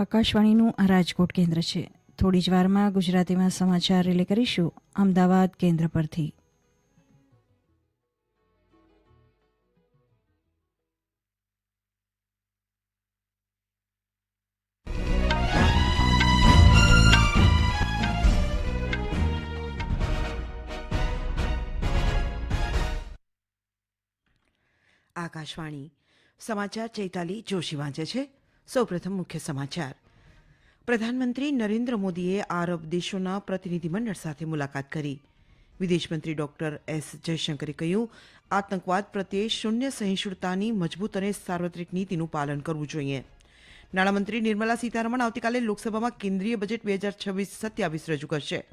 આકાશવાણીનું આ રાજકોટ કેન્દ્ર છે. થોડી જ વારમાં ગુજરાતીમાં સમાચાર રિલે કરીશું. અમદાવાદ કેન્દ્ર પરથી. આકાશવાણી. સમાચાર ચૈતાલી જોશી વાંચે છે. સૌપ્રથમ મુખ્ય સમાચાર. પ્રધાનમંત્રી નરેન્દ્ર મોદીએ આરબ દેશોના પ્રતિનિધિમંડળ સાથે મુલાકાત કરી. વિદેશમંત્રી ડોક્ટર એસ જયશંકરે કહ્યું, આતંકવાદ પ્રત્યે શૂન્ય સહિષ્ણુતાની મજબૂત અને સાર્વત્રિક નીતિનું પાલન કરવું જોઈએ. નાણામંત્રી નિર્મલા સીતારમણ આવતીકાલે લોકસભામાં કેન્દ્રીય બજેટ બે હજાર છવ્વીસ સત્યાવીસ રજૂ કરશે.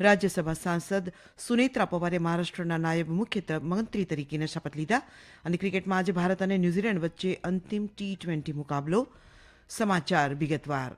રાજ્યસભા સાંસદ સુનેત્રા પવારે મહારાષ્ટ્રના નાયબ મુખ્ય મંત્રી તરીકેના શપથ લીધા અને ક્રિકેટમાં આજે ભારત અને ન્યૂઝીલેન્ડ વચ્ચે અંતિમ ટી ટ્વેન્ટી મુકાબલો સમાચાર વિગતવાર.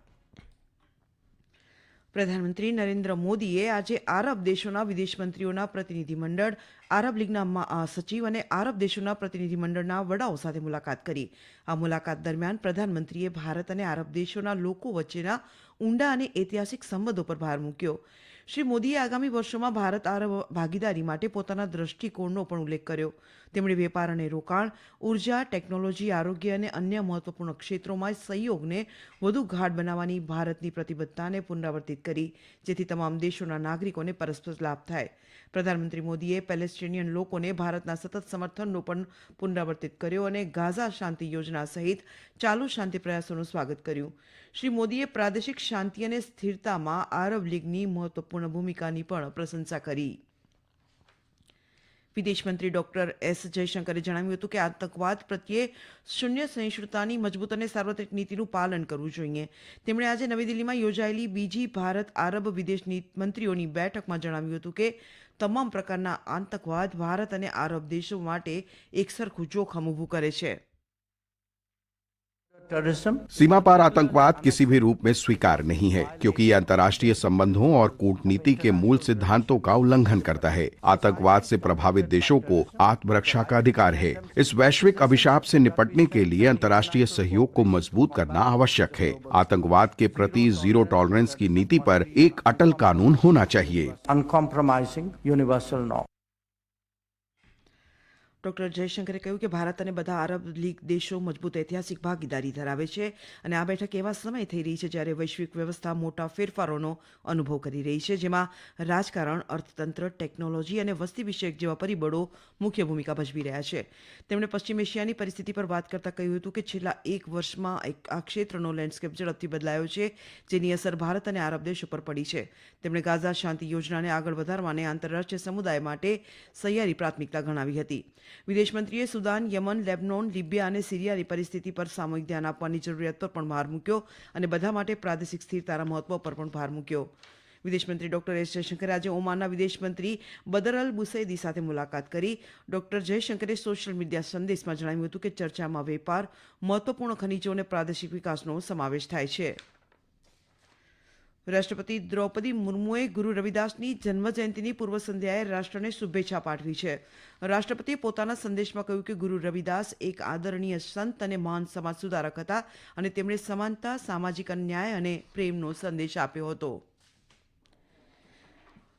પ્રધાનમંત્રી નરેન્દ્ર મોદીએ આજે આરબ દેશોના વિદેશમંત્રીઓના પ્રતિનિધિમંડળ, આરબ લીગના સચિવ અને આરબ દેશોના પ્રતિનિધિમંડળના વડાઓ સાથે મુલાકાત કરી. આ મુલાકાત દરમિયાન પ્રધાનમંત્રીએ ભારત અને આરબ દેશોના લોકો વચ્ચેના ઊંડા અને ઐતિહાસિક સંબંધો પર ભાર મૂક્યો. શ્રી મોદીએ આગામી વર્ષોમાં ભારત આરબ ભાગીદારી માટે પોતાના દ્રષ્ટિકોણનો પણ ઉલ્લેખ કર્યો. તેમણે વેપાર અને રોકાણ, ઊર્જા, ટેકનોલોજી, આરોગ્ય અને અન્ય મહત્વપૂર્ણ ક્ષેત્રોમાં સહયોગને વધુ ગાઢ બનાવવાની ભારતની પ્રતિબદ્ધતાને પુનરાવર્તિત કરી, જેથી તમામ દેશોના નાગરિકોને પરસ્પર લાભ થાય. પ્રધાનમંત્રી મોદીએ પેલેસ્ટિનિયન લોકોને ભારતના સતત સમર્થનનો પણ પુનરાવર્તિત કર્યો અને ગાઝા શાંતિ યોજના સહિત ચાલુ શાંતિ પ્રયાસોનું સ્વાગત કર્યું. શ્રી મોદીએ પ્રાદેશિક શાંતિ અને સ્થિરતામાં આરબ લીગની મહત્વપૂર્ણ ભૂમિકાની પણ પ્રશંસા કરી. વિદેશમંત્રી ડોક્ટર એસ જયશંકરે જણાવ્યું હતું કે આતંકવાદ પ્રત્યે શૂન્ય સહિષ્ણુતાની મજબૂત અને સાર્વત્રિક નીતિનું પાલન કરવું જોઈએ. તેમણે આજે નવી દિલ્હીમાં યોજાયેલી બીજી ભારત આરબ વિદેશ મંત્રીઓની બેઠકમાં જણાવ્યું હતું કે તમામ પ્રકારના આતંકવાદ ભારત અને આરબ દેશો માટે એકસરખું જોખમ ઊભું કરે છે. सीमा पार आतंकवाद किसी भी रूप में स्वीकार नहीं है क्योंकि ये अंतर्राष्ट्रीय संबंधों और कूटनीति के मूल सिद्धांतों का उल्लंघन करता है। आतंकवाद से प्रभावित देशों को आत्मरक्षा का अधिकार है। इस वैश्विक अभिशाप से निपटने के लिए अंतर्राष्ट्रीय सहयोग को मज़बूत करना आवश्यक है। आतंकवाद के प्रति ज़ीरो टॉलरेंस की नीति पर एक अटल कानून होना चाहिए। Uncompromising universal norm. ડોક્ટર જયશંકરે કહ્યું કે ભારત અને બધા આરબ લીગ દેશો મજબૂત ઐતિહાસિક ભાગીદારી ધરાવે છે અને આ બેઠક એવા સમય થઈ રહી છે જ્યારે વૈશ્વિક વ્યવસ્થા મોટા ફેરફારોનો અનુભવ કરી રહી છે, જેમાં રાજકારણ, અર્થતંત્ર, ટેકનોલોજી અને વસ્તી વિષયક જેવા પરિબળો મુખ્ય ભૂમિકા ભજવી રહ્યા છે. તેમણે પશ્ચિમ એશિયાની પરિસ્થિતિ પર વાત કરતાં કહ્યું હતું કે છેલ્લા એક વર્ષમાં એક આ ક્ષેત્રનો લેન્ડસ્કેપ ઝડપથી બદલાયો છે, જેની અસર ભારત અને આરબ દેશો પર પડી છે. તેમણે ગાઝા શાંતિ યોજનાને આગળ વધારવાને આંતરરાષ્ટ્રીય સમુદાય માટે સહિયારી પ્રાથમિકતા ગણાવી હતી. વિદેશમંત્રીએ સુદાન, યમન, લેબનોન, લિબિયા અને સિરિયાની પરિસ્થિતિ પર સામૂહિક ધ્યાન આપવાની જરૂરિયાત પર પણ ભાર મૂક્યો અને બધા માટે પ્રાદેશિક સ્થિરતાના મહત્વ પર પણ ભાર મૂક્યો. વિદેશમંત્રી ડોક્ટર એસ જયશંકરે આજે ઓમાનના વિદેશમંત્રી બદર અલ બુસૈદી સાથે મુલાકાત કરી. ડોક્ટર જયશંકરે સોશિયલ મીડિયા સંદેશમાં જણાવ્યું હતું કે ચર્ચામાં વેપાર, મહત્વપૂર્ણ ખનીજો અને પ્રાદેશિક વિકાસનો સમાવેશ થાય છે. રાષ્ટ્રપતિ દ્રૌપદી મુર્મુએ ગુરુ રવિદાસની જન્મજયંતિની પૂર્વ સંધ્યાએ રાષ્ટ્રને શુભેચ્છા પાઠવી છે. રાષ્ટ્રપતિએ પોતાના સંદેશમાં કહ્યું કે ગુરુ રવિદાસ એક આદરણીય સંત અને મહાન સમાજ સુધારક હતા અને તેમણે સમાનતા, સામાજિક ન્યાય અને પ્રેમનો સંદેશ આપ્યો હતો.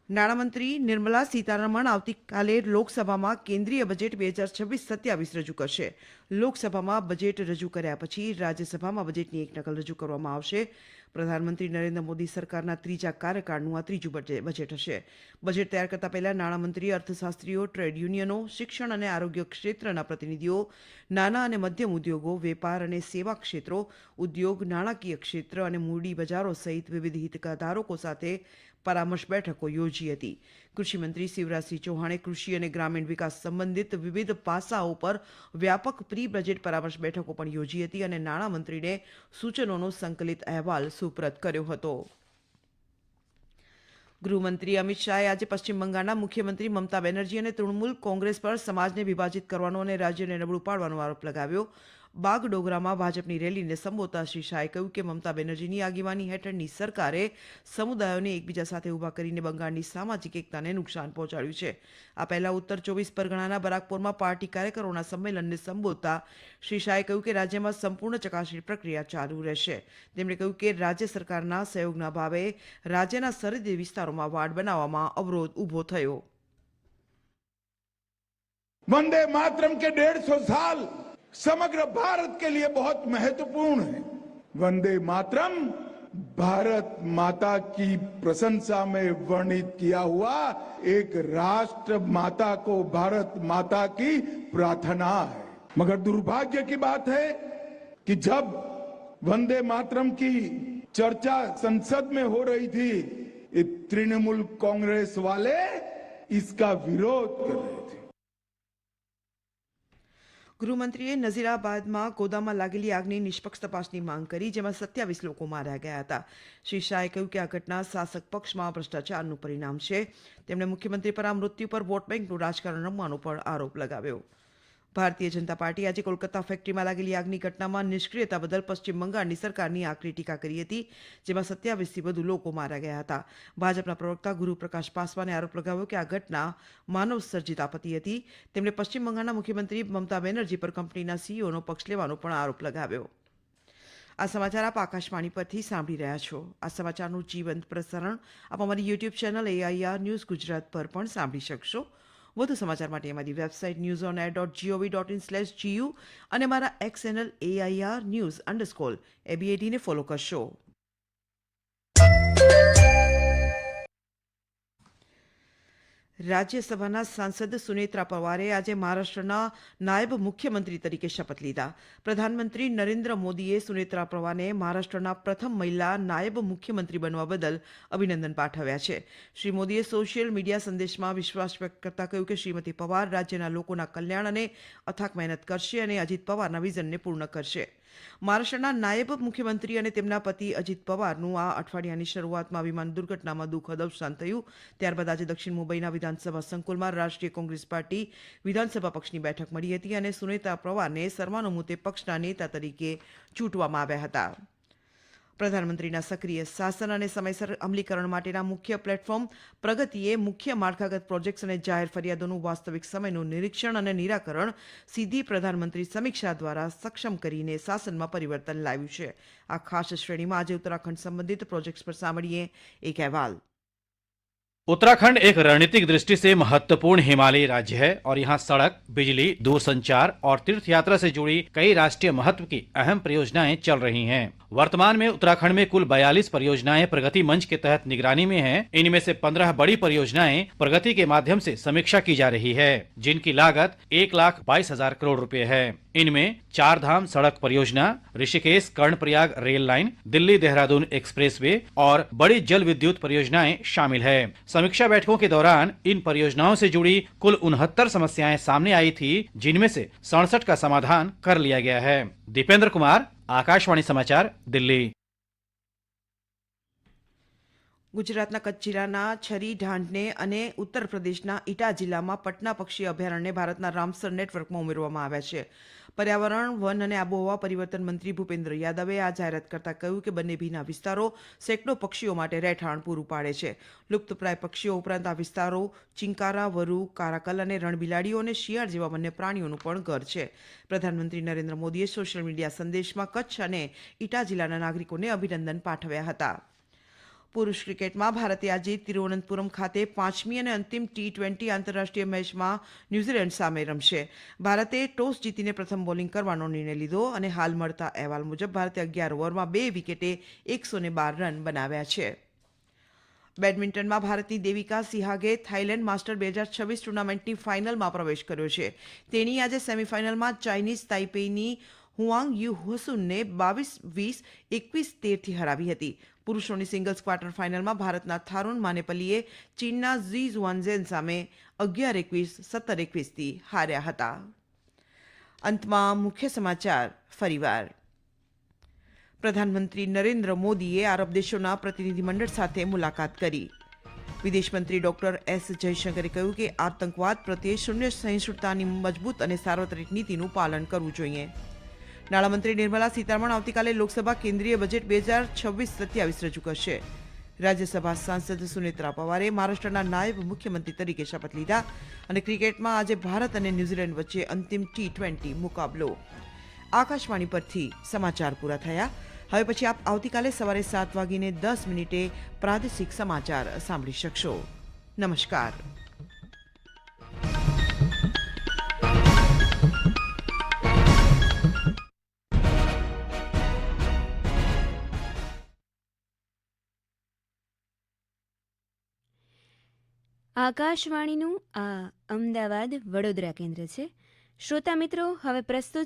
નાણામંત્રી નિર્મલા સીતારમણ આવતીકાલે લોકસભામાં કેન્દ્રીય બજેટ બે હજાર છવ્વીસ સત્યાવીસ રજૂ કરશે. લોકસભામાં બજેટ રજૂ કર્યા પછી રાજ્યસભામાં બજેટની એક નકલ રજૂ કરવામાં આવશે. પ્રધાનમંત્રી નરેન્દ્ર મોદી સરકારના ત્રીજા કાર્યકાળનું આ ત્રીજું બજે- બજેટ હશે. બજેટ તૈયાર કરતા પહેલા નાણામંત્રી, અર્થશાસ્ત્રીઓ, ટ્રેડ યુનિયનો, શિક્ષણ અને આરોગ્ય ક્ષેત્રના પ્રતિનિધિઓ, નાના અને મધ્યમ ઉદ્યોગો, વેપાર અને સેવા ક્ષેત્રો, ઉદ્યોગ, નાણાકીય ક્ષેત્ર અને મૂડી બજારો સહિત વિવિધ હિતધારકો સાથે પરામર્શ બેઠકો યોજી હતી. કૃષિમંત્રી શિવરાજસિંહ ચૌહાણે કૃષિ અને ગ્રામીણ વિકાસ સંબંધિત વિવિધ પાસાઓ પર વ્યાપક પ્રી બજેટ પરામર્શ બેઠકો પણ યોજી હતી અને નાણામંત્રીને સૂચનોનો સંકલિત અહેવાલ સુપ્રત કર્યો હતો. ગૃહમંત્રી અમિત શાહે આજે પશ્ચિમ બંગાળના મુખ્યમંત્રી મમતા બેનર્જી અને તૃણમૂલ કોંગ્રેસ પર સમાજને વિભાજિત કરવાનો અને રાજ્યને નબળું પાડવાનો આરોપ લગાવ્યો. બાગડોગરામાં ભાજપની રેલીને સંબોધતા શ્રી શાહે કહ્યું કે મમતા બેનર્જીની આગેવાની હેઠળની સરકારે સમુદાયોને એકબીજા સાથે ઊભા કરીને બંગાળની સામાજિક એકતાને નુકસાન પહોંચાડ્યું છે. આ પહેલા ઉત્તર ચોવીસ પરગણાના બરાકપુરમાં પાર્ટી કાર્યકરોના સંમેલનને સંબોધતા શ્રી શાહે કહ્યું કે રાજ્યમાં સંપૂર્ણ ચકાસણી પ્રક્રિયા ચાલુ રહેશે. તેમણે કહ્યું કે રાજ્ય સરકારના સહયોગના ભાવે રાજ્યના સરહદી વિસ્તારોમાં વાડ બનાવવામાં અવરોધ ઊભો થયો. વંદે માતરમ કે ડેઢસો સાલ समग्र भारत के लिए बहुत महत्वपूर्ण है। वंदे मातरम, भारत माता की प्रशंसा में वर्णित किया हुआ एक राष्ट्र माता को भारत माता की प्रार्थना है। मगर दुर्भाग्य की बात है कि जब वंदे मातरम की चर्चा संसद में हो रही थी तृणमूल कांग्रेस वाले इसका विरोध कर रहे थे। ગૃહમંત્રીએ નઝીરાબાદમાં ગોદામમાં લાગેલી આગની નિષ્પક્ષ તપાસની માંગ કરી, જેમાં સત્યાવીસ લોકો માર્યા ગયા હતા. શ્રી શાહે કહ્યું કે આ ઘટના શાસક પક્ષમાં ભ્રષ્ટાચારનું પરિણામ છે. તેમણે મુખ્યમંત્રી પર આ મૃત્યુ પર વોટ બેંકનું રાજકારણ રમવાનો પણ આરોપ લગાવ્યો. ભારતીય જનતા પાર્ટી આજે કોલકાતા ફેક્ટરીમાં લાગેલી આગની ઘટનામાં નિષ્ક્રિયતા બદલ પશ્ચિમ બંગાળની સરકારની આકરી ટીકા કરી હતી, જેમાં સત્યાવીસથી વધુ લોકો માર્યા ગયા હતા. ભાજપના પ્રવક્તા ગુરુપ્રકાશ પાસવાને આરોપ લગાવ્યો કે આ ઘટના માનવ સર્જિત આપત્તિ હતી. તેમણે પશ્ચિમ બંગાળના મુખ્યમંત્રી મમતા બેનર્જી પર કંપનીના સીઈઓનો પક્ષ લેવાનો પણ આરોપ લગાવ્યો. આ સમાચાર આપ આકાશવાણી પરથી સાંભળી રહ્યા છો. આ સમાચારનું જીવંત પ્રસારણ આપ અમારી YouTube channel AIR news Gujarat પર પણ સાંભળી શકશો. વધુ સમાચાર માટે અમારી website news on air dot gov dot in slash GU અને મારા X channel AIR news underscore એબીએડીને follow કરશો. રાજ્યસભાના સાંસદ સુનેત્રા પવારે આજે મહારાષ્ટ્રના નાયબ મુખ્યમંત્રી તરીકે શપથ લીધા. પ્રધાનમંત્રી નરેન્દ્ર મોદીએ સુનેત્રા પવારને મહારાષ્ટ્રના પ્રથમ મહિલા નાયબ મુખ્યમંત્રી બનવા બદલ અભિનંદન પાઠવ્યા છે. શ્રી મોદીએ સોશિયલ મીડિયા સંદેશમાં વિશ્વાસ વ્યક્ત કરતા કહ્યું કે શ્રીમતી પવાર રાજ્યના લોકોના કલ્યાણ અને અથાક મહેનત કરશે અને અજીત પવારના વિઝનને પૂર્ણ કરશે. મહારાષ્ટ્રના નાયબ મુખ્યમંત્રી અને તેમના પતિ અજીત પવારનું આ અઠવાડિયાની શરૂઆતમાં વિમાન દુર્ઘટનામાં દુઃખદ અવસાન થયું. ત્યારબાદ આજે દક્ષિણ મુંબઈના વિધાનસભા સંકુલમાં રાષ્ટ્રીય કોંગ્રેસ પાર્ટી વિધાનસભા પક્ષની બેઠક મળી હતી અને સુનેતા પવારને સર્વાનુમતે પક્ષના નેતા તરીકે ચૂંટવામાં આવ્યા હતા. પ્રધાનમંત્રીના સક્રિય શાસન અને સમયસર અમલીકરણ માટેના મુખ્ય પ્લેટફોર્મ પ્રગતિએ મુખ્ય માળખાગત પ્રોજેક્ટ્સ અને જાહેર ફરિયાદોનું વાસ્તવિક સમયનું નિરીક્ષણ અને નિરાકરણ સીધી પ્રધાનમંત્રી સમીક્ષા દ્વારા સક્ષમ કરીને શાસનમાં પરિવર્તન લાવ્યું છે આ ખાસ શ્રેણીમાં આજે ઉત્તરાખંડ સંબંધિત પ્રોજેક્ટ્સ પર સાંભળીએ એક અહેવાલ उत्तराखंड एक रणनीतिक दृष्टि से महत्वपूर्ण हिमालयी राज्य है और यहाँ सड़क बिजली दूरसंचार और तीर्थ यात्रा से जुड़ी कई राष्ट्रीय महत्व की अहम परियोजनाएं चल रही हैं। वर्तमान में उत्तराखंड में कुल 42 परियोजनाएँ प्रगति मंच के तहत निगरानी में हैं। इनमें से 15 बड़ी परियोजनाएँ प्रगति के माध्यम से समीक्षा की जा रही है, जिनकी लागत एक लाख बाईस हज़ार करोड़ रुपए है। इनमें चार धाम सड़क परियोजना, Rishikesh Karnaprayag rail line, Delhi Dehradun expressway और बड़ी जल विद्युत परियोजनाएँ शामिल है। समीक्षा बैठकों के दौरान इन परियोजनाओं से जुड़ी कुल उनहत्तर समस्याएँ सामने आई थी, जिनमें से सड़सठ का समाधान कर लिया गया है। दीपेंद्र कुमार આકાશવાણી સમાચાર દિલ્હી. ગુજરાતના કચ્છ જિલ્લાના છરી, ઢાંઢને અને ઉત્તર પ્રદેશના ઇટા જિલ્લામાં પટના પક્ષી અભયારણ્યને ભારતના રામસર નેટવર્કમાં ઉમેરવામાં આવ્યા છે. પર્યાવરણ, વન અને આબોહવા પરિવર્તન મંત્રી ભૂપેન્દ્ર યાદવે આ જાહેરાત કરતાં કહ્યું કે બંને ભીના વિસ્તારો સેંકડો પક્ષીઓ માટે રહેઠાણ પૂરું પાડે છે. લુપ્તપ્રાય પક્ષીઓ ઉપરાંત આ વિસ્તારો ચિંકારા, વરુ, કારાકલ અને રણબિલાડીઓ અને શિયાળ જેવા વન્ય પ્રાણીઓનું પણ ઘર છે. પ્રધાનમંત્રી નરેન્દ્ર મોદીએ સોશિયલ મીડિયા સંદેશમાં કચ્છ અને ઇટા જિલ્લાના નાગરિકોને અભિનંદન પાઠવ્યા હતા. પુરુષ ક્રિકેટમાં ભારતે આજે તિરુવનંતપુરમ ખાતે પાંચમી અને અંતિમ ટી ટ્વેન્ટી આંતરરાષ્ટ્રીય મેચમાં ન્યૂઝીલેન્ડ સામે રમશે. ભારતે ટોસ જીતીને પ્રથમ બોલિંગ કરવાનો નિર્ણય લીધો અને હાલ મળતા અહેવાલ મુજબ ભારતે અગિયાર ઓવરમાં બે વિકેટે એકસો બાર રન બનાવ્યા છે. બેડમિન્ટનમાં ભારતની દેવિકા સિહાગે થાઇલેન્ડ માસ્ટર બે હજાર છવ્વીસ ટુર્નામેન્ટની ફાઇનલમાં પ્રવેશ કર્યો છે. તેની આજે સેમીફાઇનલમાં ચાઇનીઝ તાઇપેઈની હુઆંગ યુ હુસુનને બાવીસ, વીસ, એકવીસ તેરથી હરાવી હતી. પુરુષોની સિંગલ્સ ક્વાર્ટર ફાઇનલમાં ભારતના થારુન માનેપલ્લીએ ચીનના ઝી ઝુઆનઝેન સામે અગિયાર એકવીસ, સત્તર એકવીસથી હાર્યા હતા. અંતમાં મુખ્ય સમાચાર, ફરીવાર. પ્રધાનમંત્રી નરેન્દ્ર મોદીએ આરબ દેશોના પ્રતિનિધિમંડળ સાથે મુલાકાત કરી. વિદેશમંત્રી ડોક્ટર એસ જયશંકરે કહ્યું કે આતંકવાદ પ્રત્યે શૂન્ય સહિષ્ણુતાની મજબૂત અને સાર્વત્રિક નીતિનું પાલન કરવું જોઈએ. નાણામંત્રી નિર્મલા સીતારમણ આવતીકાલે લોકસભા કેન્દ્રીય બજેટ બે હજાર છવ્વીસ સત્યાવીસ રજૂ કરશે. રાજ્યસભા સાંસદ સુનેત્રા પવારે મહારાષ્ટ્રના નાયબ મુખ્યમંત્રી તરીકે શપથ લીધા અને ક્રિકેટમાં આજે ભારત અને ન્યૂઝીલેન્ડ વચ્ચે અંતિમ ટી ટ્વેન્ટી મુકાબલો. આકાશવાણી પરથી સમાચાર પૂરા થયા. હવે પછી આપ આવતીકાલે સવારે સાત વાગીને દસ મિનિટે પ્રાદેશિક સમાચાર સાંભળી શકશો. નમસ્કાર. આકાશવાણીનું આ અમદાવાદ વડોદરા કેન્દ્ર છે. શ્રોતા મિત્રો હવે પ્રસ્તુત